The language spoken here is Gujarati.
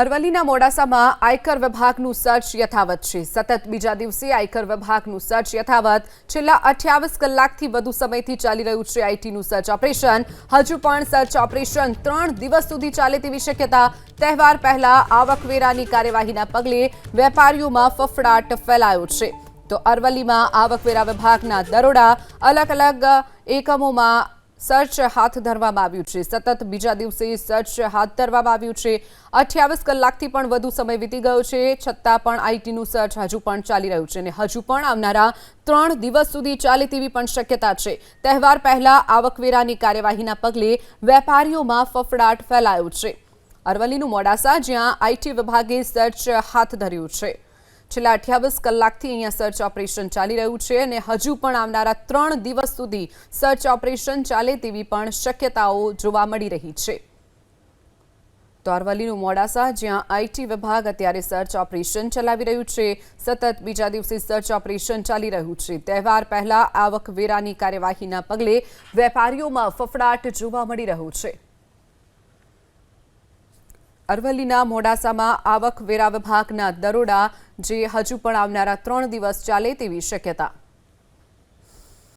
અરવલ્લીના મોડાસામાં આયકર વિભાગનું સર્ચ યથાવત છે. સતત બીજા દિવસે આયકર વિભાગનું સર્ચ યથાવત. છેલ્લા અઠ્યાવીસ કલાકથી વધુ સમયથી ચાલી રહ્યું છે આઈટીનું સર્ચ ઓપરેશન. હજુ પણ સર્ચ ઓપરેશન ત્રણ દિવસ સુધી ચાલે તેવી શક્યતા. તહેવાર પહેલા આવકવેરાની કાર્યવાહીના પગલે વેપારીઓમાં ફફડાટ ફેલાયો છે. તો અરવલ્લીમાં આવકવેરા વિભાગના દરોડા અલગ અલગ એકમોમાં સર્ચ હાથ ધરવામાં આવ્યું છે. સતત બીજા દિવસે સર્ચ હાથ ધરવામાં આવ્યું છે. અઠ્યાવીસ કલાકથી પણ વધુ સમય વીતી ગયો છે. છતાં પણ આઈટીનું સર્ચ હજુ પણ ચાલી રહ્યું છે અને હજુ પણ આવનારા ત્રણ દિવસ સુધી ચાલે તેવી પણ શક્યતા છે. તહેવાર પહેલા આવકવેરાની કાર્યવાહીના પગલે વેપારીઓમાં ફફડાટ ફેલાયો છે. અરવલ્લીનું મોડાસા, જ્યાં આઈટી વિભાગે સર્ચ હાથ ધર્યું છે. છેલ્લા અઠ્યાવીસ કલાકથી અહીંયા સર્ચ ઓપરેશન ચાલી રહ્યું છે અને હજુ પણ આવનારા ત્રણ દિવસ સુધી સર્ચ ઓપરેશન ચાલે તેવી પણ શક્યતાઓ જોવા મળી રહી છે. તો અરવલ્લીનું મોડાસા, જ્યાં આઈટી વિભાગ અત્યારે સર્ચ ઓપરેશન ચલાવી રહ્યું છે. સતત બીજા દિવસે સર્ચ ઓપરેશન ચાલી રહ્યું છે. તહેવાર પહેલા આવકવેરાની કાર્યવાહીના પગલે વેપારીઓમાં ફફડાટ જોવા મળી રહ્યો છે. અરવલ્લીના મોડાસામાં આવકવેરા વિભાગના દરોડા જે હજુ પણ આવનારા ત્રણ દિવસ ચાલે તેવી શક્યતા.